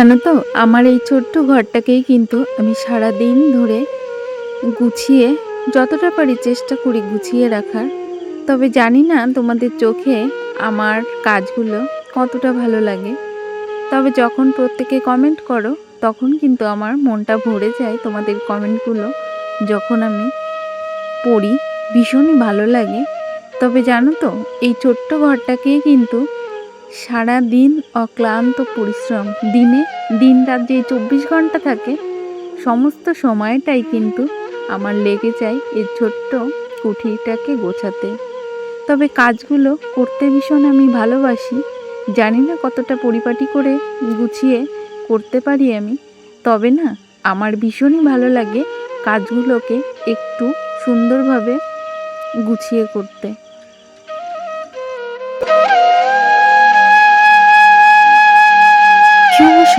জানো তো, আমার এই ছোট্ট ঘরটাকেই কিন্তু আমি সারা দিন ধরে গুছিয়ে, যতটা পারি চেষ্টা করি গুছিয়ে রাখার। তবে জানি না তোমাদের চোখে আমার কাজগুলো কতটা ভালো লাগে। তবে যখন প্রত্যেকে কমেন্ট করো, তখন কিন্তু আমার মনটা ভরে যায় তোমাদের কমেন্টগুলো যখন আমি পড়ি, ভীষণই ভালো লাগে। তবে জানো তো, এই ছোট্ট ঘরটাকেই কিন্তু সারা দিন অক্লান্ত পরিশ্রম। দিনে, দিন রাত যে চব্বিশ ঘণ্টা থাকে, সমস্ত সময়টাই কিন্তু আমার লেগে যায় এই ছোট্ট কুঠিরটাকে গোছাতে। তবে কাজগুলো করতে ভীষণ আমি ভালোবাসি। জানি না কতটা পরিপাটি করে গুছিয়ে করতে পারি আমি, তবে না, আমার ভীষণই ভালো লাগে কাজগুলোকে একটু সুন্দরভাবে গুছিয়ে করতে।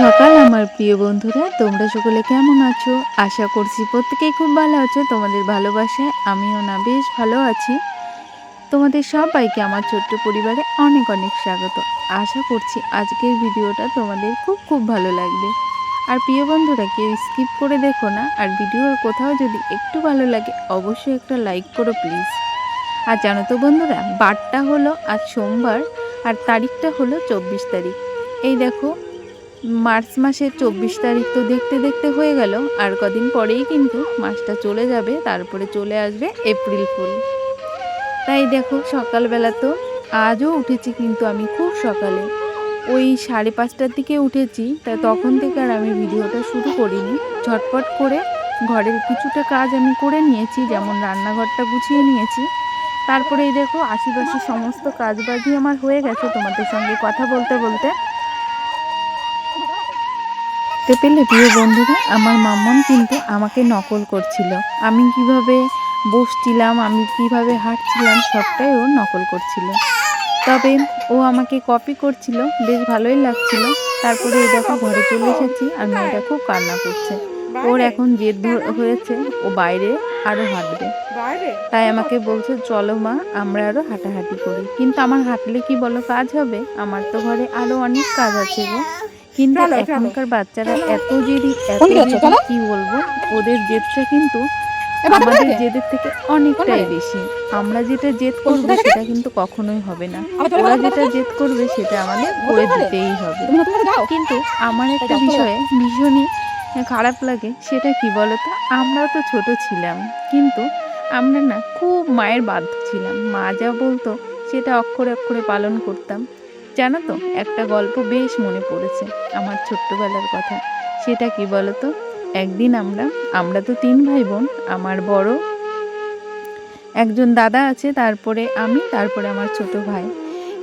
সকাল, আমার প্রিয় বন্ধুরা। তোমরা সকলে কেমন আছো? আশা করছি প্রত্যেকেই খুব ভালো আছো। তোমাদের ভালোবাসায় আমিও না, বেশ ভালো আছি। তোমাদের সবাইকে আমার ছোট্ট পরিবারে অনেক অনেক স্বাগত। আশা করছি আজকের ভিডিওটা তোমাদের খুব খুব ভালো লাগবে। আর প্রিয় বন্ধুরা, কেউ স্কিপ করে দেখো না। আর ভিডিওর কোথাও যদি একটু ভালো লাগে, অবশ্যই একটা লাইক করো, প্লিজ। আর জানো তো বন্ধুরা, বারটা হলো আজ সোমবার, আর তারিখটা হলো চব্বিশ তারিখ। এই দেখো মার্চ মাসের চব্বিশ তারিখ তো দেখতে দেখতে হয়ে গেল, আর কদিন পরেই কিন্তু মাসটা চলে যাবে, তারপরে চলে আসবে এপ্রিল ফুল। তাই দেখো, সকালবেলা তো আজও উঠেছি কিন্তু আমি খুব সকালে। ওই সাড়ে পাঁচটার দিকে উঠেছি, তা তখন থেকে আর আমি ভিডিওটা শুরু করিনি। ঝটপট করে ঘরের কিছুটা কাজ আমি করে নিয়েছি, যেমন রান্নাঘরটা গুছিয়ে নিয়েছি। তারপরে এই দেখো আশেপাশে সমস্ত কাজবাজই আমার হয়ে গেছে তোমাদের সঙ্গে কথা বলতে বলতে। দেখতে পেলে প্রিয় বন্ধুরা আমার মাম্মাম কিন্তু আমাকে নকল করছিল। আমি কীভাবে বসছিলাম আমি কীভাবে হাঁটছিলাম সবটাই ও নকল করছিল। তবে ও আমাকে কপি করছিল বেশ ভালোই লাগছিল। তারপরে এই দেখো ঘরে চলে এসেছি আর মেয়েটা খুব কান্না করছে। ওর এখন জেদ হয়েছে ও বাইরে আরও হাঁটবে। তাই আমাকে বলছে চলো মা আমরা আরও হাঁটাহাঁটি করি। কিন্তু আমার হাঁটলে কি বলো কাজ হবে? আমার তো ঘরে আরও অনেক কাজ আছে গো। কিন্তু। এখনকার বাচ্চারা এত জেদি এত জেদি কি বলব? ওদের জেদটা কিন্তু আমাদের জেদের থেকে অনেকটাই বেশি। আমরা যেটা জেদ করব সেটা কিন্তু কখনোই হবে না। ওরা যেটা জেদ করবে সেটা আমাদের করে? দিতেই হবে। কিন্তু আমার একটা বিষয়ে ভীষণই খারাপ লাগে সেটা কি বলতো? আমরাও তো ছোট ছিলাম কিন্তু আমরা না খুব মায়ের বাধ্য ছিলাম। মা যা বলতো সেটা অক্ষরে অক্ষরে পালন করতাম। জানো তো, একটা গল্প বেশ মনে পড়েছে আমার ছোট্টবেলার কথা। সেটা কি বলতো? একদিন আমরা আমরা তো তিন ভাই বোন আমার বড় একজন দাদা আছে, তারপরে আমি, তারপরে আমার ছোট ভাই।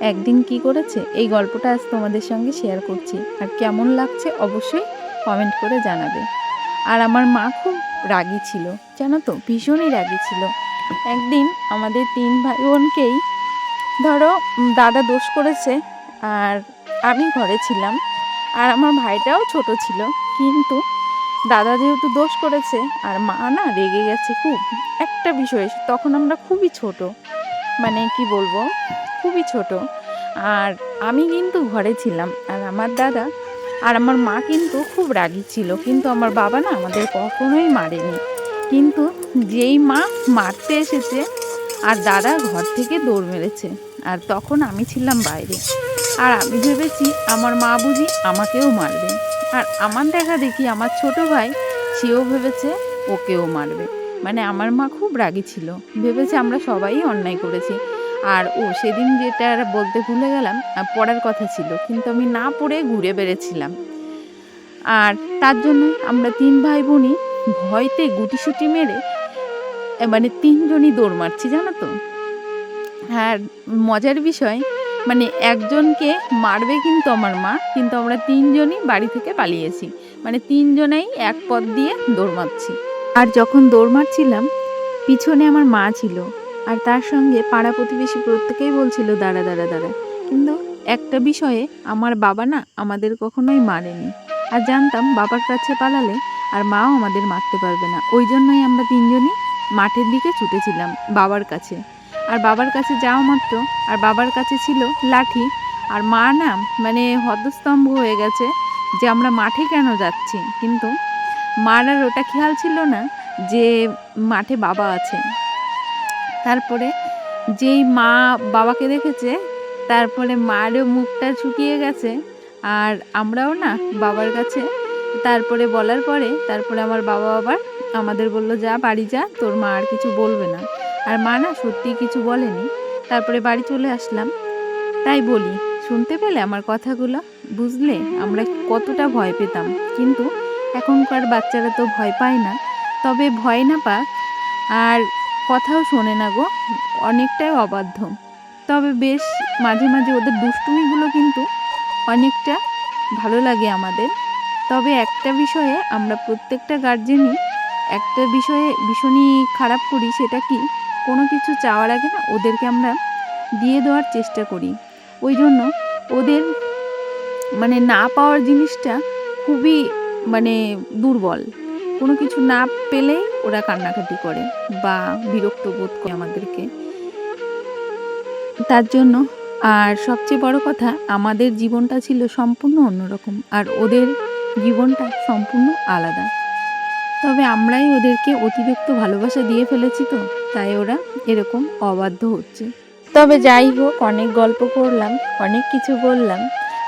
একদিন কি করেছে? এই গল্পটা আজ তোমাদের সঙ্গে শেয়ার করছি। আর কেমন লাগছে অবশ্যই কমেন্ট করে জানাবে। আর আমার মা খুব রাগী ছিল, জানো তো, ভীষণই রাগী ছিল। একদিন আমাদের তিন ভাই বোনকেই ধরো দাদা দোষ করেছে আর আমি ঘরে ছিলাম। আর আমার ভাইটাও ছোট ছিল। কিন্তু দাদা যেহেতু দোষ করেছে, আর মা না রেগে গেছে খুব, একটা বিষয় তখন আমরা খুবই ছোট। মানে কি বলব? খুবই ছোট। আর আমি কিন্তু ঘরে ছিলাম, আর আমার দাদা আর আমার মা কিন্তু খুব রাগি ছিল। কিন্তু আমার বাবা না আমাদের কখনোই মারেনি। কিন্তু যেই মা মারতে এসেছে, আর দাদা ঘর থেকে দৌড় মেরেছে, আর তখন আমি ছিলাম বাইরে। আর আমি ভেবেছি আমার মা বুঝি আমাকেও মারবে। আর আমার দেখা দেখি আমার ছোট ভাই, সেও ভেবেছে ওকেও মারবে। মানে আমার মা খুব রাগী ছিল। ভেবেছে আমরা সবাই অন্যায় করেছি। আর ও সেদিন যেটা বলতে ভুলে গেলাম পড়ার কথা ছিল। কিন্তু আমি না পড়ে ঘুরে বেড়েছিলাম। আর তার জন্য আমরা তিন ভাই বোনই ভয়তে গুটিসুটি মেরে মানে তিনজনই দৌড় মারছি, জানো তো? আর মজার বিষয় মানে একজনকে মারবে কিন্তু আমার মা, কিন্তু আমরা তিনজনই বাড়ি থেকে পালিয়েছি। মানে তিনজনেই এক পথ দিয়ে দৌড় মারছি। আর যখন দৌড় মারছিলাম, পিছনে আমার মা ছিল আর তার সঙ্গে পাড়া প্রতিবেশী প্রত্যেকেই বলছিল, দাঁড়া দাঁড়া দাঁড়া। কিন্তু একটা বিষয়ে আমার বাবা না আমাদের কখনোই মারেনি। আর জানতাম বাবার কাছে পালালে আর মাও আমাদের মারতে পারবে না। ওই জন্যই আমরা তিনজনই মাঠের দিকে ছুটেছিলাম বাবার কাছে। আর বাবার কাছে যাওয়া মাত্র, আর বাবার কাছে ছিল লাঠি, আর মা না মানে হতস্তম্ভ হয়ে গেছে যে আমরা মাঠে কেন যাচ্ছি। কিন্তু মার আর ওটা খেয়াল ছিল না যে মাঠে বাবা আছে। তারপরে যেই মা বাবাকে দেখেছে, তারপরে মারও মুখটা শুকিয়ে গেছে, আর আমরাও না বাবার কাছে। তারপরে বলার পরে, তারপরে আমার বাবা আবার আমাদের বলল, যা বাড়ি যা, তোর মা আর কিছু বলবে না। আর মা না সত্যি কিছু বলেনি। তারপরে বাড়ি চলে আসলাম। তাই বলি, শুনতে পেলে আমার কথাগুলো? বুঝলে, আমরা কতটা ভয় পেতাম। কিন্তু এখনকার বাচ্চারা তো ভয় পায় না। তবে ভয় না পাক, আর কথাও শোনে না গো, অনেকটাই অবাধ্য। তবে বেশ, মাঝে মাঝে ওদের দুষ্টুমিগুলো কিন্তু অনেকটা ভালো লাগে আমাদের। তবে একটা বিষয়ে আমরা প্রত্যেকটা গার্জেনই একটা বিষয়ে ভীষণই খারাপ করি, সেটা কি? কোনো কিছু চাওয়ার আগে না ওদেরকে আমরা দিয়ে দেওয়ার চেষ্টা করি। ওই জন্য ওদের মানে না পাওয়ার জিনিসটা খুবই মানে দুর্বল। কোনো কিছু না পেলেই ওরা কান্নাকাটি করে বা বিরক্ত বোধ করে আমাদেরকে। তার জন্য আর সবচেয়ে বড় কথা, আমাদের জীবনটা ছিল সম্পূর্ণ অন্যরকম আর ওদের জীবনটা সম্পূর্ণ আলাদা। তবে আমরাই ওদেরকে অতিরিক্ত ভালোবাসা দিয়ে ফেলেছি তো। তাই ওরা এরকম অবাধ্য হচ্ছে। তবে যাই হোক, অনেক গল্প করলাম, অনেক কিছু বললাম।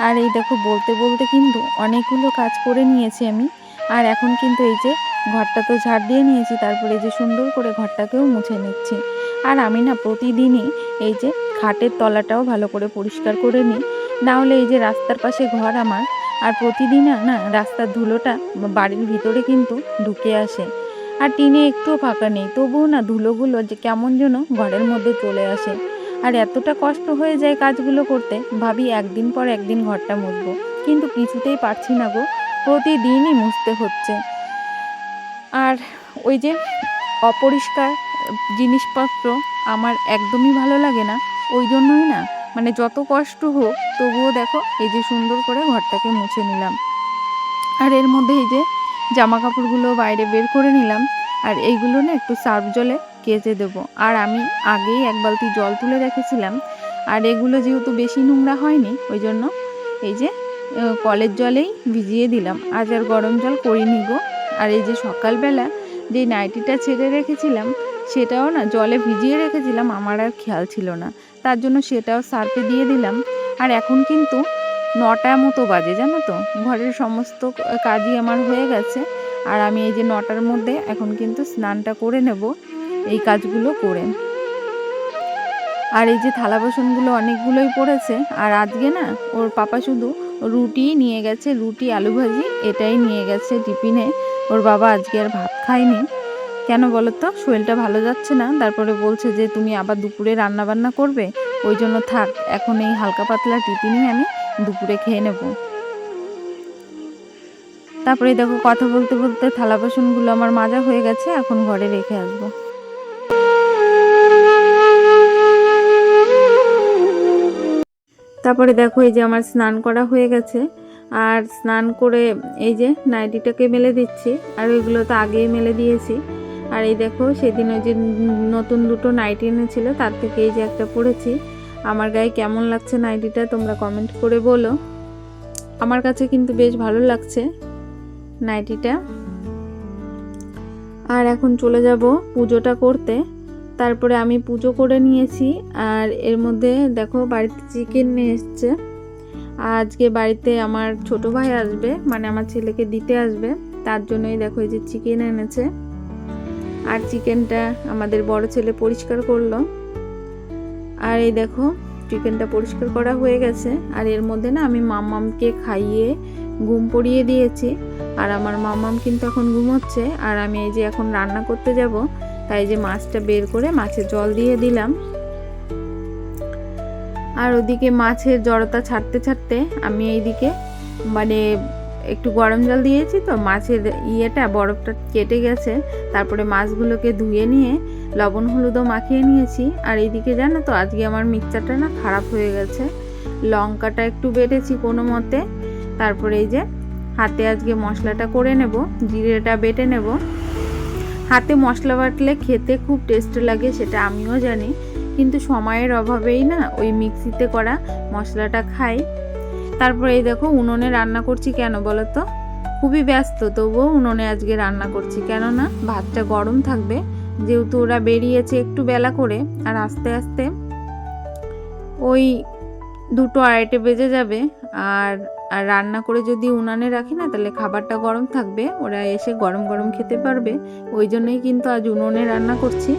আর এই দেখো, বলতে বলতে কিন্তু অনেকগুলো কাজ করে নিয়েছি আমি। আর এখন কিন্তু এই যে ঘরটা তো ঝাড় দিয়ে নিয়েছি, তারপরে যে সুন্দর করে ঘরটাকেও মুছে নিচ্ছি। আর আমি না প্রতিদিনই এই যে খাটের তলাটাও ভালো করে পরিষ্কার করে নিই। নাহলে এই যে রাস্তার পাশে ঘর আমার, আর প্রতিদিন না রাস্তার ধুলোটা বাড়ির ভিতরে কিন্তু ঢুকে আসে। আর টিনে একটুও ফাঁকা নেই। তবুও না ধুলোগুলো যে কেমন যেন ঘরের মধ্যে চলে আসে। আর এতটা কষ্ট হয়ে যায় কাজগুলো করতে, ভাবি একদিন পর একদিন ঘরটা মুছবো। কিন্তু কিছুতেই পারছি না গো, প্রতিদিনই মুছতে হচ্ছে। আর ওই যে অপরিষ্কার জিনিসপত্র আমার একদমই ভালো লাগে না, ওই জন্যই না। মানে যত কষ্ট হোক, তবুও দেখো এই যে সুন্দর করে ঘরটাকে মুছে নিলাম। আর এর মধ্যে এই যে জামা কাপড়গুলো বাইরে বের করে নিলাম আর এইগুলো না একটু সার্ফ জলে কেচে দেবো। আর আমি আগেই এক বালতি জল তুলে রেখেছিলাম। আর এগুলো যেহেতু বেশি নোংরা হয়নি ওই জন্য এই যে কলের জলেই ভিজিয়ে দিলাম। আজ আর গরম জল করিনি গো। আর এই যে সকালবেলা যে নাইটিটা ছেড়ে রেখেছিলাম, সেটাও না জলে ভিজিয়ে রেখেছিলাম, আমার আর খেয়াল ছিল না। তার জন্য সেটাও সার্ফে দিয়ে দিলাম। আর এখন কিন্তু নটা মতো বাজে, জানো তো? ঘরের সমস্ত কাজই আমার হয়ে গেছে। আর আমি এই যে নটার মধ্যে এখন কিন্তু স্নানটা করে নেব, এই কাজগুলো করে। আর এই যে থালা বাসনগুলো অনেকগুলোই পড়েছে, আর আজকে না, ওর পাপা শুধু রুটি নিয়ে গেছে, রুটি, আলু ভাজি, এটাই নিয়ে গেছে টিফিনে। ওর বাবা আজকে আর ভাত খায়নি। কেন বলো তো শরীরটা ভালো যাচ্ছে না। তারপরে বলছে যে, তুমি আবার দুপুরে রান্না বান্না করবে? ওই জন্য থাক, এখন এই হালকা পাতলা টিফিনই আমি দুপুরে খেয়ে নেব। তারপরে দেখো কথা বলতে বলতে থালা বাসনগুলো আমার মাজা হয়ে গেছে, এখন ঘরে রেখে আসব। তারপরে দেখো এই যে আমার স্নান করা হয়ে গেছে, আর স্নান করে এই যে নাইটিটাকে মেলে দিচ্ছি, আর ওইগুলো তো আগেই মেলে দিয়েছি। আর এই দেখো সেদিন ওই যে নতুন দুটো নাইটি এনেছিল, তার থেকে এই যে একটা পরেছি। আমার গায়ে কেমন লাগছে নাইটিটা তোমরা কমেন্ট করে বলো। আমার কাছে কিন্তু বেশ ভালো লাগছে নাইটিটা আর এখন চলে যাব পুজোটা করতে। তারপরে আমি পুজো করে নিয়েছি আর এর মধ্যে দেখো বাড়িতে চিকেন নিয়ে এসছে। আজকে বাড়িতে আমার ছোট ভাই আসবে মানে আমার ছেলেকে দিতে আসবে। তার জন্যই দেখো এই যে চিকেন এনেছে। আর চিকেনটা আমাদের বড় ছেলে পরিষ্কার করল। আর এই দেখো চিকেনটা পরিষ্কার করা হয়ে গেছে। আর এর মধ্যে না আমি মাম্মামকে খাইয়ে ঘুম পড়িয়ে দিয়েছি। আর আমার মাম্মাম কিন্তু এখন ঘুমোচ্ছে। আর আমি এই যে এখন রান্না করতে যাব, তাই যে মাছটা বের করে মাছের জল দিয়ে দিলাম। আর ওদিকে মাছের জড়তা ছাড়তে ছাড়তে আমি এইদিকে মানে একটু গরম জল দিয়েছি তো মাছের ইয়েটা বরফটা কেটে গেছে। তারপরে মাছগুলোকে ধুয়ে নিয়ে লবণ হলুদও মাখিয়ে নিয়েছি। আর এইদিকে জানো তো, আজকে আমার মিক্সচারটা না খারাপ হয়ে গেছে। লঙ্কাটা একটু বেটেছি কোনো মতে। তারপরে এই যে হাতে আজকে মশলাটা করে নেব, জিরেটা বেটে নেব। হাতে মশলা বাটলে খেতে খুব টেস্ট লাগে, সেটা আমিও জানি। কিন্তু সময়ের অভাবেই না ওই মিক্সিতে করা মশলাটা খাই। তারপরে এই দেখো উনুনে রান্না করছি কেন বলো তো খুবই ব্যস্ত, তবুও উনুনে আজকে রান্না করছি। কেননা ভাতটা গরম থাকবে, যেহেতু ওরা বেরিয়েছে একটু বেলা করে, আর আস্তে আস্তে ওই দুটো আড়াইটে বেজে যাবে, আর আর রান্না করে যদি উনানে রাখি না, তাহলে খাবারটা গরম থাকবে, ওরা এসে গরম গরম খেতে পারবে। ওই জন্যই কিন্তু আজ উনুনে রান্না করছি।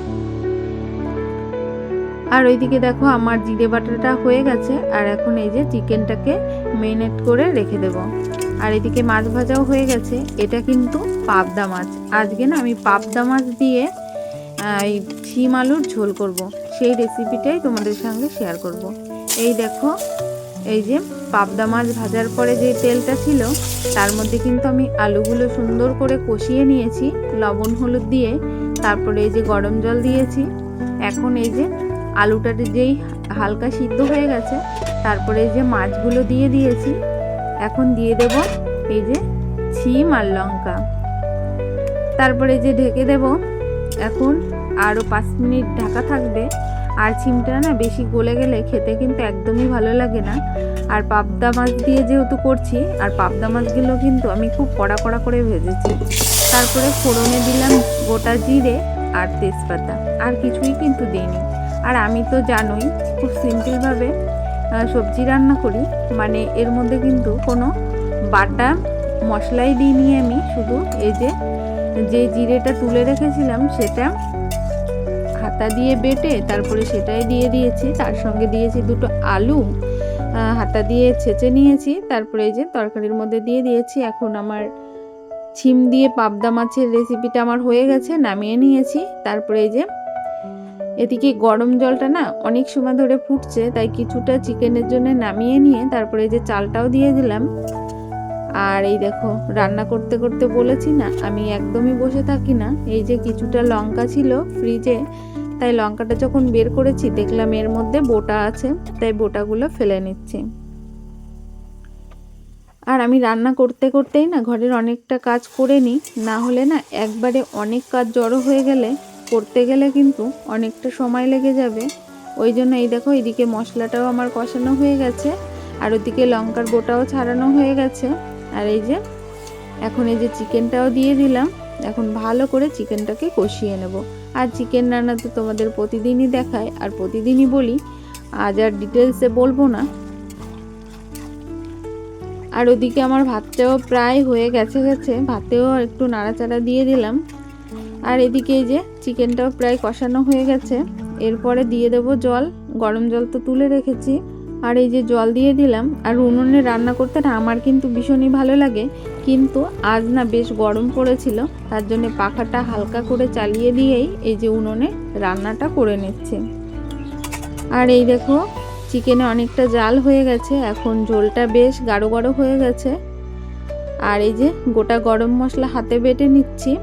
আর ওইদিকে দেখো আমার জিরে বাটাটা হয়ে গেছে, আর এখন এই যে চিকেনটাকে মেরিনেট করে রেখে দেব আর এদিকে মাছ ভাজাও হয়ে গেছে, এটা কিন্তু পাবদা মাছ আজকে না আমি পাবদা মাছ দিয়ে এই শিম আলুর ঝোল করব। সেই রেসিপিটাই তোমাদের সঙ্গে শেয়ার করব। এই দেখো, এই যে পাবদা মাছ ভাজার পরে যে তেলটা ছিল, তার মধ্যে কিন্তু আমি আলুগুলো সুন্দর করে কষিয়ে নিয়েছি, লবণ হলুদ দিয়ে, তারপরে এই যে গরম জল দিয়েছি এখন এই যে আলুটাতে যেই হালকা সিদ্ধ হয়ে গেছে, তারপরে যে মাছগুলো দিয়ে দিয়েছি, এখন দিয়ে দেব এই যে ছিম আর লঙ্কা। তারপরে যে ঢেকে দেব, এখন আরও পাঁচ মিনিট ঢাকা থাকবে। আর ছিমটা না বেশি গলে গেলে খেতে কিন্তু একদমই ভালো লাগে না। আর পাবদা মাছ দিয়ে যেহেতু করছি, আর পাবদা মাছগুলো কিন্তু আমি খুব কড়া কড়া করে ভেজেছি। তারপরে ফোড়নে দিলাম গোটা জিরে আর তেজপাতা, আর কিছুই কিন্তু দিইনি। আর আমি তো জানোই, খুব সিম্পলভাবে সবজি রান্না করি। মানে এর মধ্যে কিন্তু কোনো বাটা মশলাই দিইনি আমি, শুধু এই যে যে জিরেটা তুলে রেখেছিলাম, সেটা হাতা দিয়ে বেটে তারপরে সেটাই দিয়ে দিয়েছি। তার সঙ্গে দিয়েছি দুটো আলু হাতা দিয়ে ছেঁচে নিয়েছি। তারপরে এই যে তরকারির মধ্যে দিয়ে দিয়েছি। এখন আমার ছিম দিয়ে পাবদা মাছের রেসিপিটা আমার হয়ে গেছে, নামিয়ে নিয়েছি। তারপরে এই যে এদিকে গরম জলটা না অনেক সময় ধরে ফুটছে, তাই কিছুটা চিকেনের জন্য নামিয়ে নিয়ে তারপরে যে চালটাও দিয়ে দিলাম। আর এই দেখো, রান্না করতে করতে বলেছি না, আমি একদমই বসে থাকি না। এই যে কিছুটা লঙ্কা ছিল ফ্রিজে, তাই লঙ্কাটা যখন বের করেছি, দেখলাম এর মধ্যে বোটা আছে, তাই বোটাগুলো ফেলে নিচ্ছি। আর আমি রান্না করতে করতেই না ঘরের অনেকটা কাজ করে নিই, না হলে না একবারে অনেক কাজ জড়ো হয়ে গেলে করতে গেলে কিন্তু অনেকটা সময় লেগে যাবে। ওই জন্য এই দেখো, এদিকে মশলাটাও আমার কষানো হয়ে গেছে, আর ওদিকে লঙ্কার বোটাও ছাড়ানো হয়ে গেছে। আর এই যে, এখন এই যে চিকেনটাও দিয়ে দিলাম। এখন ভালো করে চিকেনটাকে কষিয়ে নেব। আর চিকেন রান্না তো তোমাদের প্রতিদিনই দেখায়, আর প্রতিদিনই বলি, আজ আর ডিটেলসে বলব না। আর ওদিকে আমার ভাতটাও প্রায় হয়ে গেছে গেছে। ভাতেও একটু নাড়াচাড়া দিয়ে দিলাম। আর এদিকে এই যে চিকেনটাও প্রায় কষানো হয়ে গেছে। এরপরে দিয়ে দেব জল। গরম জল তো তুলে রেখেছি। আর এই যে জল দিয়ে দিলাম, আর উনুনে রান্না করতে না আমার কিন্তু ভীষণই ভালো লাগে। কিন্তু আজ না বেশ গরম পড়েছিল, তার জন্য পাখাটা হালকা করে চালিয়ে দিয়েই এই যে উনুনে রান্নাটা করে নিচ্ছে। আর এই দেখো, চিকেনে অনেকটা জাল হয়ে গেছে, এখন ঝোলটা বেশ গাঢ় গাঢ় হয়ে গেছে। আর এই যে গোটা গরম মশলা হাতে বেটে নিচ্ছি।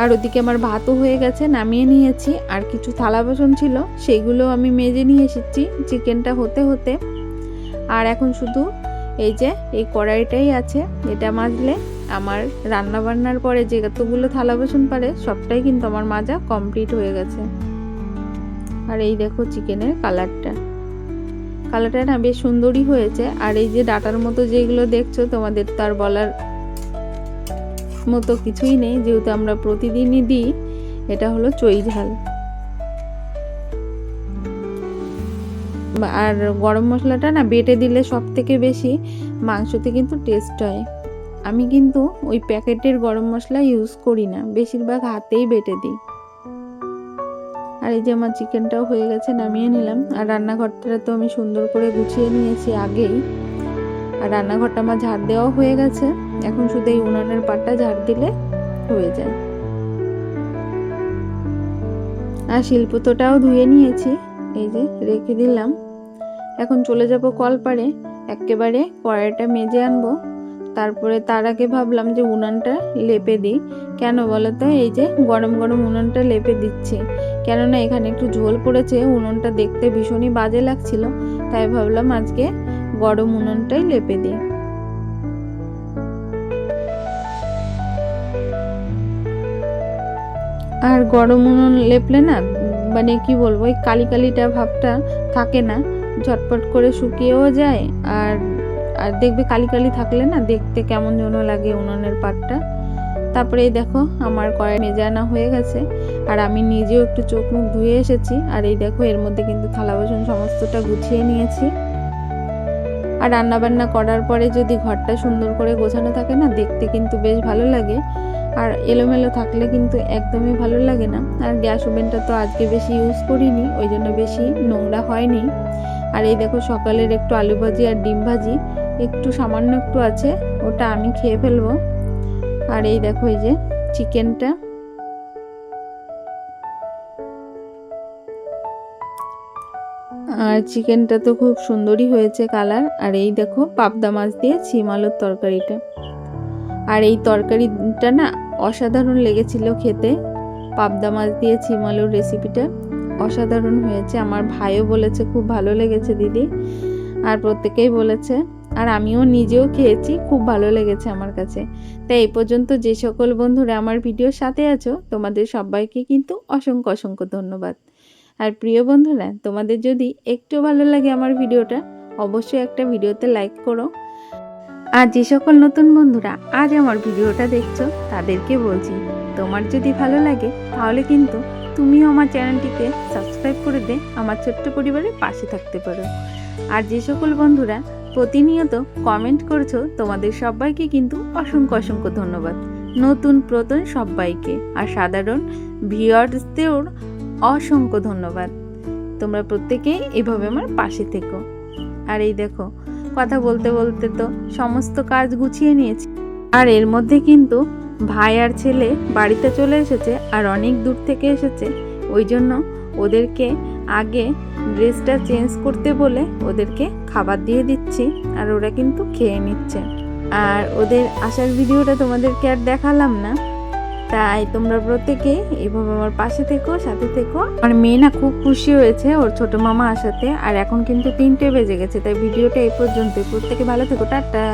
আর ওদিকে আমার ভাতও হয়ে গেছে, নামিয়ে নিয়েছি। আর কিছু থালা বাসন ছিল, সেগুলো আমি মেজে নিয়ে এসেছি, চিকেনটা হতে হতে। আর এখন শুধু এই যে, এই কড়াইটাই আছে, এটা মাজলে আমার রান্না বান্নার পরে যে কতগুলো থালা বাসন পারে, সবটাই কিন্তু আমার মাজা কমপ্লিট হয়ে গেছে। আর এই দেখো চিকেনের কালারটা। কালারটা না বেশ সুন্দরই হয়েছে। আর এই যে ডাটার মতো যেগুলো দেখছ, তোমাদের তার বলার মতো কিছুই নেই, যেহেতু আমরা প্রতিদিনই দিই, এটা হলো চই ঝাল আর গরম মশলাটা না বেটে দিলে সব থেকে বেশি মাংসতে কিন্তু টেস্ট হয়। আমি কিন্তু ওই প্যাকেটের গরম মশলা ইউজ করি না, বেশিরভাগ হাতেই বেটে দিই। আর এই যে আমার চিকেনটাও হয়ে গেছে, নামিয়ে নিলাম। আর রান্নাঘরটা তো আমি সুন্দর করে গুছিয়ে নিয়েছি আগেই। আর রান্নাঘরটা আমার ঝাড় দেওয়াও হয়ে গেছে। এখন শুধু এই উনানের পাটটা ঝাড় দিলে হয়ে যায়। আর শিল্পতটাও ধুয়ে নিয়েছি, এই যে রেখে দিলাম। এখন চলে যাব কলপাড়ে, একেবারে কড়াইটা মেজে আনব। তারপরে তার আগে ভাবলাম যে উনানটা লেপে দিই। কেন বলো তো? এই যে গরম গরম উনুনটা লেপে দিচ্ছি। কেননা এখানে একটু ঝোল পড়েছে, উনুনটা দেখতে ভীষণই বাজে লাগছিল। তাই ভাবলাম আজকে গরম উনুনটাই লেপে দিই। আর গরম উনুন লেপলে না মানে কি বলব ওই কালি কালিটা ভাবটা থাকে না। ঝটপট করে শুকিয়েও যায় আর আর দেখবে কালি কালি থাকলে না দেখতে কেমন যেন লাগে উনুনের পাটটা। তারপরে দেখো আমার কড়াই মেজানা হয়ে গেছে আর আমি নিজেও একটু চোখ মুখ ধুয়ে এসেছি আর এই দেখো এর মধ্যে কিন্তু থালা বাসন সমস্তটা গুছিয়ে নিয়েছি। আর রান্নাবান্না করার পরে যদি ঘরটা সুন্দর করে গোছানো থাকে না, দেখতে কিন্তু বেশ ভালো লাগে। আর এলোমেলো থাকলে কিন্তু একদমই ভালো লাগে না। আর গ্যাস ওভেনটা তো আজকে বেশি ইউজ করিনি, ওই জন্য বেশি নোংরা হয়নি। আর এই দেখো সকালের একটু আলু ভাজি আর ডিম ভাজি, একটু সামান্য একটু আছে, ওটা আমি খেয়ে ফেলব। আর এই দেখো এই যে চিকেনটা। আর চিকেনটা তো খুব সুন্দরই হয়েছে কালার। আর এই দেখো পাবদা মাছ দিয়ে ছিম আলুর তরকারিটা। আর এই তরকারিটা না অসাধারণ লেগেছিল খেতে। পাবদা মাছ দিয়ে ছিম আলুর রেসিপিটা অসাধারণ হয়েছে। আমার ভাইও বলেছে, খুব ভালো লেগেছে দিদি। আর প্রত্যেকেই বলেছে, আর আমিও নিজেও খেয়েছি, খুব ভালো লেগেছে আমার কাছে। তাই এই পর্যন্ত যে সকল বন্ধুরা আমার ভিডিওর সাথে আছো, তোমাদের সবাইকে কিন্তু অসংখ্য অসংখ্য ধন্যবাদ। আর প্রিয় বন্ধুরা, তোমাদের যদি একটু ভালো লাগে আমার ভিডিওটা, অবশ্যই একটা ভিডিওতে লাইক করো। আর যে সকল নতুন বন্ধুরা আজ আমার ভিডিওটা দেখছ, তাদেরকে বলছি, তোমার যদি ভালো লাগে, তাহলে কিন্তু তুমিও আমার চ্যানেলটিকে সাবস্ক্রাইব করে দে, আমার ছোট্ট পরিবারের পাশে থাকতে পারো। আর যে সকল বন্ধুরা প্রতিনিয়ত কমেন্ট করছ, তোমাদের সবাইকে কিন্তু অসংখ্য অসংখ্য ধন্যবাদ। নতুন প্রতন সবাইকে, আর সাধারণ ভিউয়ার্সদেরও অসংখ্য ধন্যবাদ। তোমরা প্রত্যেকেই এভাবে আমার পাশে থেকো। আর এই দেখো কথা বলতে বলতে তো সমস্ত কাজ গুছিয়ে নিয়েছি। আর এর মধ্যে কিন্তু ভাই আর ছেলে বাড়িতে চলে এসেছে আর অনেক দূর থেকে এসেছে। ওই জন্য ওদেরকে আগে ড্রেসটা চেঞ্জ করতে বলে ওদেরকে খাবার দিয়ে দিচ্ছি আর ওরা কিন্তু খেয়ে নিচ্ছে। আর ওদের আসার ভিডিওটা তোমাদেরকে আর দেখালাম না। তাই তোমরা প্রত্যেকে এভাবে আমার পাশে থেকো, সাথে থেকো। আমার মেয়ে না খুব খুশি হয়েছে ওর ছোট মামা আসাতে, আর এখন কিন্তু তিনটে বেজে গেছে, তাই ভিডিওটা এই পর্যন্ত প্রত্যেকে ভালো থেকো, টাটা।